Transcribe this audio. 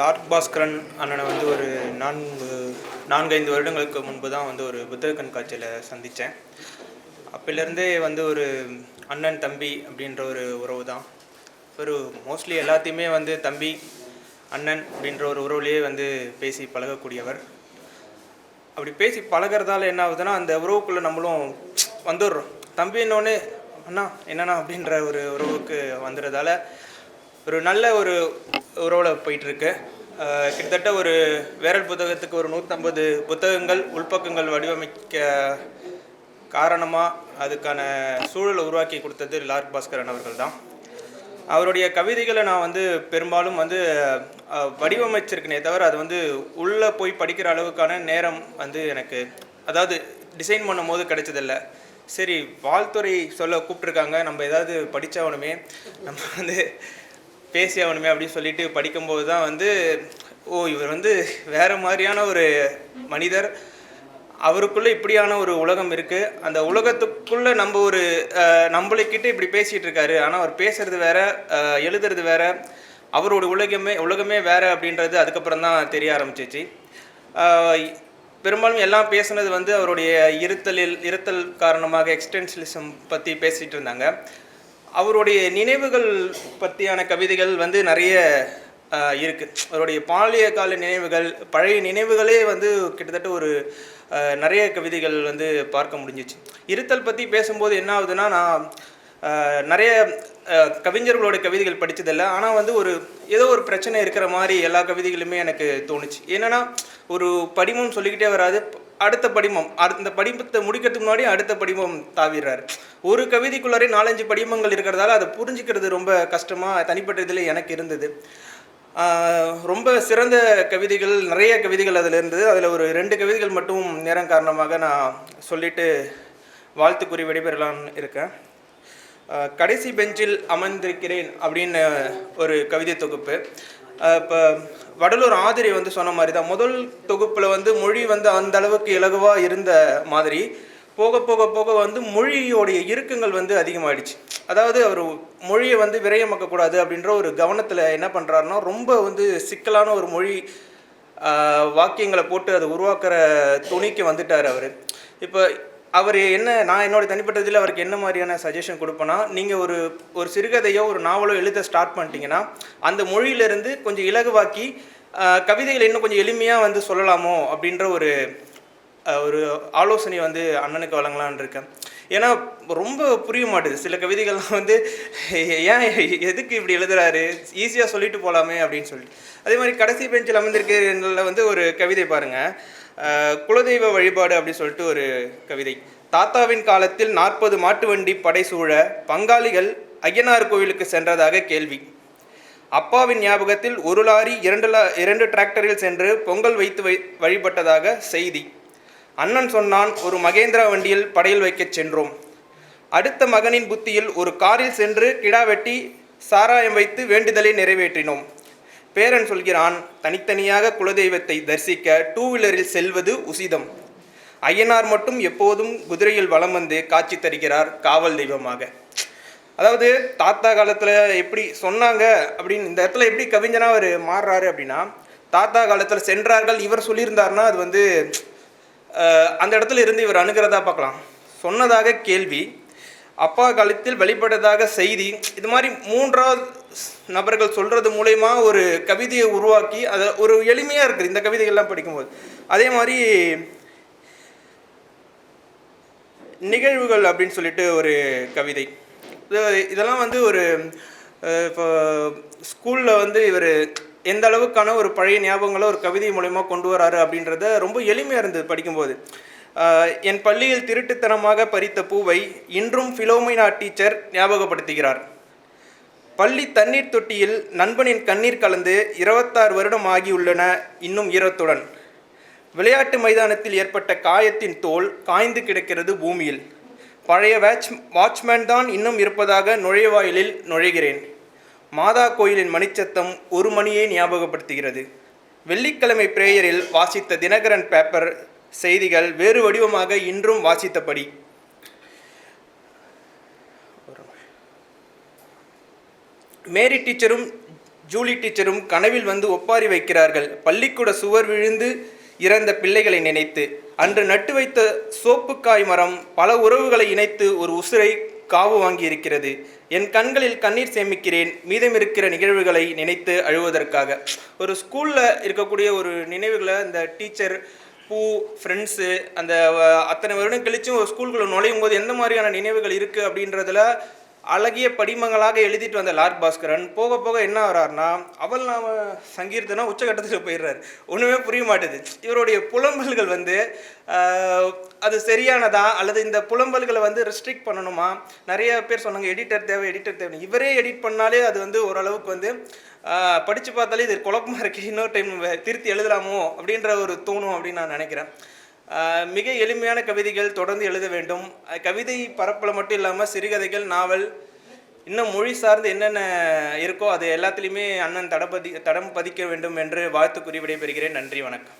Lark Bhaskaran அண்ணனை வந்து ஒரு நான்கு நான்கைந்து வருடங்களுக்கு முன்பு தான் வந்து ஒரு புத்தக கண்காட்சியில் சந்தித்தேன் அப்போலேருந்தே வந்து ஒரு அண்ணன் தம்பி அப்படின்ற ஒரு உறவு தான். ஒரு மோஸ்ட்லி எல்லாத்தையுமே வந்து தம்பி அண்ணன் அப்படின்ற ஒரு உறவுலேயே வந்து பேசி பழகக்கூடியவர். அப்படி பேசி பழகுறதால என்ன ஆகுதுன்னா அந்த உறவுக்குள்ளே நம்மளும் வந்துடுறோம். தம்பின்னொன்னே அண்ணா என்னண்ணா? அப்படின்ற ஒரு உறவுக்கு வந்துடுறதால ஒரு நல்ல ஒரு உறவில் போயிட்டுருக்கு. கிட்டத்தட்ட ஒரு வேரல் புத்தகத்துக்கு ஒரு நூற்றம்பது புத்தகங்கள் உள்பக்கங்கள் வடிவமைக்க காரணமாக அதுக்கான சூழலை உருவாக்கி கொடுத்தது லார்க் பாஸ்கரன் அவர்கள் தான் அவருடைய கவிதைகளை நான் வந்து பெரும்பாலும் வந்து வடிவமைச்சிருக்கனே தவிர அது வந்து உள்ளே போய் படிக்கிற அளவுக்கான நேரம் வந்து எனக்கு அதாவது டிசைன் பண்ணும்போது கிடைச்சதில்ல. சரி வாழ்த்துறை சொல்ல கூப்பிட்ருக்காங்க நம்ம ஏதாவது படித்தவனுமே நம்ம வந்து பேசி ஆகணுமே அப்படின்னு சொல்லிட்டு படிக்கும்போது தான் வந்து ஓ இவர் வந்து வேறு மாதிரியான ஒரு மனிதர். அவருக்குள்ளே இப்படியான ஒரு உலகம் இருக்குது அந்த உலகத்துக்குள்ளே நம்ம ஒரு நம்மளுக்கிட்ட இப்படி பேசிகிட்டு இருக்காரு. ஆனால் அவர் பேசுறது வேற எழுதுறது வேற. அவரோட உலகமே உலகமே வேற அப்படின்றது அதுக்கப்புறம் தான் தெரிய ஆரம்பிச்சிச்சு. பெரும்பாலும் எல்லாம் பேசுனது வந்து அவருடைய இருத்தலில் இருத்தல் காரணமாக எக்ஸ்டென்ஷலிசம் பற்றி பேசிகிட்டு இருந்தாங்க. அவருடைய நினைவுகள் பற்றியான கவிதைகள் வந்து நிறைய இருக்குது அவருடைய பாலிய கால நினைவுகள் பழைய நினைவுகளே வந்து கிட்டத்தட்ட ஒரு நிறைய கவிதைகள் வந்து பார்க்க முடிஞ்சிச்சு. இருத்தல் பற்றி பேசும்போது என்ன ஆகுதுன்னா நான் நிறைய கவிஞர்களோட கவிதைகள் படித்ததில்லை ஆனால் வந்து ஒரு ஏதோ ஒரு பிரச்சனை இருக்கிற மாதிரி எல்லா கவிதைகளுமே எனக்கு தோணுச்சு. என்னென்னா ஒரு படிமம் சொல்லிக்கிட்டே வராது. அடுத்த படிமம். அந்த படிமத்தை முடிக்கிறதுக்கு முன்னாடி அடுத்த படிமம் தாவிடுறாரு. ஒரு கவிதைக்குள்ளாரே நாலஞ்சு படிமங்கள் இருக்கிறதால அதை புரிஞ்சுக்கிறது ரொம்ப கஷ்டமாக தனிப்பட்ட இதில் எனக்கு இருந்தது. ரொம்ப சிறந்த கவிதைகள் நிறைய கவிதைகள் அதில் இருந்தது. அதில் ஒரு ரெண்டு கவிதைகள் மட்டும் நேரம் காரணமாக நான் சொல்லிட்டு வாழ்த்துக்குறி விடைபெறலான்னு இருக்கேன். கடைசி பெஞ்சில் அமர்ந்திருக்கிறேன் அப்படின்னு ஒரு கவிதை தொகுப்பு. இப்போ வடலூர் ஆதிரி வந்து சொன்ன மாதிரி தான் முதல் தொகுப்பில் வந்து மொழி வந்து அந்த அளவுக்கு இலகுவாக இருந்த மாதிரி. போக போக போக வந்து மொழியோடைய இறுக்கங்கள் வந்து அதிகமாயிடுச்சு. அதாவது அவர் மொழியை வந்து விரயமாக்கக்கூடாது அப்படின்ற ஒரு கவனத்தில் என்ன பண்ணுறாருன்னா ரொம்ப வந்து சிக்கலான ஒரு மொழி வாக்கியங்களை போட்டு அதை உருவாக்குற துணிக்கு வந்துட்டார் அவர். இப்போ அவர் என்ன நான் என்னோட தனிப்பட்ட இதில் அவருக்கு என்ன மாதிரியான சஜஷன் கொடுப்பேன்னா நீங்கள் ஒரு ஒரு சிறுகதையோ ஒரு நாவலோ எழுத ஸ்டார்ட் பண்ணிட்டீங்கன்னா அந்த மொழியிலிருந்து கொஞ்சம் இலகுவாக்கி ஆஹ், கவிதைகளை இன்னும் கொஞ்சம் எளிமையாக வந்து சொல்லலாமோ அப்படின்ற ஒரு ஒரு ஆலோசனை வந்து அண்ணனுக்கு வழங்கலான் இருக்கேன். ஏன்னா ரொம்ப புரிய மாட்டுது. சில கவிதைகள்லாம் வந்து ஏன் எதுக்கு இப்படி எழுதுறாரு? ஈஸியாக சொல்லிட்டு போகலாமே அப்படின்னு சொல்லிட்டு. அதே மாதிரி கடைசி பெஞ்சில் அமர்ந்திருக்கிறதுல வந்து ஒரு கவிதை பாருங்கள் குலதெய்வ வழிபாடு அப்படின்னு சொல்லிட்டு ஒரு கவிதை. தாத்தாவின் காலத்தில் நாற்பது மாட்டு வண்டி படை சூழ பங்காளிகள் ஐயனார் கோவிலுக்கு சென்றதாக கேள்வி. அப்பாவின் ஞாபகத்தில் ஒரு லாரி இரண்டு லா இரண்டு டிராக்டரில் சென்று பொங்கல் வைத்து வை வழிபட்டதாக செய்தி. அண்ணன் சொன்னான் ஒரு மகேந்திரா வண்டியில் படையில் வைக்கச் சென்றோம். அடுத்த மகனின் புத்தியில் ஒரு காரில் சென்று கிடா வெட்டி சாராயம் வைத்து வேண்டுதலை நிறைவேற்றினோம். பேரன் சொல்கிறான் தனித்தனியாக குலதெய்வத்தை தரிசிக்க டூ வீலரில் செல்வது உசிதம். ஐயனார் மட்டும் எப்போதும் குதிரையில் வலம் வந்து காட்சி தருகிறார் காவல் தெய்வமாக. அதாவது தாத்தா காலத்தில் எப்படி சொன்னாங்க அப்படின்னு இந்த இடத்துல எப்படி கவிஞனாக அவர் மாறுறாரு அப்படின்னா தாத்தா காலத்தில் சென்றார்கள் இவர் சொல்லியிருந்தார்னா அது வந்து அந்த இடத்துல இருந்து இவர் அணுகிறதா பார்க்கலாம். சொன்னதாக கேள்வி அப்பா காலத்தில் வெளிப்பட்டதாக செய்தி இது மாதிரி மூன்றாவது நபர்கள் சொல்கிறது மூலயமா ஒரு கவிதையை உருவாக்கி அதை ஒரு எளிமையாக இருக்குது இந்த கவிதைகள்லாம் படிக்கும்போது. அதே மாதிரி நிகழ்வுகள் அப்படின்னு சொல்லிட்டு ஒரு கவிதை. இதெல்லாம் வந்து ஒரு இப்போ ஸ்கூலில் வந்து இவர் எந்த அளவுக்கான ஒரு பழைய ஞாபகங்களை ஒரு கவிதை மூலயமா கொண்டு வராரு அப்படின்றத ரொம்ப எளிமையாக இருந்தது படிக்கும்போது. என் பள்ளியில் திருட்டுத்தனமாக பறித்த பூவை இன்றும் ஃபிலோமினா டீச்சர் ஞாபகப்படுத்துகிறார். பள்ளி தண்ணீர் தொட்டியில் நண்பனின் கண்ணீர் கலந்து இருபத்தாறு வருடம் ஆகியுள்ளன இன்னும் ஈரத்துடன். விளையாட்டு மைதானத்தில் ஏற்பட்ட காயத்தின் தோல் காய்ந்து கிடக்கிறது பூமியில். பழைய வாட்ச் வாட்ச்மேன் தான் இன்னும் இருப்பதாக நுழைவாயிலில் நுழைகிறேன். மாதா கோயிலின் மணிச்சத்தம் ஒரு மணியை ஞாபகப்படுத்துகிறது. வெள்ளிக்கிழமை பிரேயரில் வாசித்த தினகரன் பேப்பர் செய்திகள் வேறு வடிவமாக இன்றும் வாசித்தபடி. மேரி டீச்சரும் ஜூலி டீச்சரும் கனவில் வந்து ஒப்பாரி வைக்கிறார்கள். பள்ளிக்கூட சுவர் விழுந்து இறந்த பிள்ளைகளை நினைத்து அன்று நட்டு வைத்த சோப்புக்காய் மரம் பல உறவுகளை இணைத்து ஒரு உசுரை காவு வாங்கி இருக்கிறது என் கண்களில் கண்ணீர் சேமிக்கிறேன் மீதமிருக்கிற நிகழ்வுகளை நினைத்து அழுவதற்காக. ஒரு ஸ்கூலில் இருக்கக்கூடிய ஒரு நினைவுகளை இந்த டீச்சர் பூ ஃப்ரெண்ட்ஸு அந்த அத்தனை வருடம் கழிச்சும் ஒரு ஸ்கூலுக்குள்ளே நுழையும் போது எந்த மாதிரியான நினைவுகள் இருக்குது அப்படின்றதுல அழகிய படிமங்களாக எழுதிட்டு வந்த லார்ட் பாஸ்கரன் போக போக என்ன ஆகிறாருன்னா அவள் நாம சங்கீர்த்தனா உச்சகட்டத்தில் போயிடுறாரு. ஒன்றுமே புரிய மாட்டுது. இவருடைய புலம்பல்கள் வந்து அது சரியானதா அல்லது இந்த புலம்பல்களை வந்து ரெஸ்ட்ரிக்ட் பண்ணணுமா? நிறைய பேர் சொன்னாங்க எடிட்டர் தேவை எடிட்டர் தேவை இவரே எடிட் பண்ணாலே அது வந்து ஓரளவுக்கு வந்து படித்து பார்த்தாலே இது குழப்பமாக இருக்குது இன்னொரு டைம் திருத்தி எழுதலாமோ அப்படின்ற ஒரு தோணும் அப்படின்னு நான் நினைக்கிறேன். மிக எளிமையான கவிதைகள் தொடர்ந்து எழுத வேண்டும். கவிதை பரப்பில் மட்டும் இல்லாமல் சிறுகதைகள் நாவல் இன்னும் மொழி சார்ந்து என்னென்ன இருக்கோ அது எல்லாத்துலேயுமே அண்ணன் தடபதி தடம் பதிக்க வேண்டும் என்று வாழ்த்து கூறி விடைபெறுகிறேன். நன்றி வணக்கம்.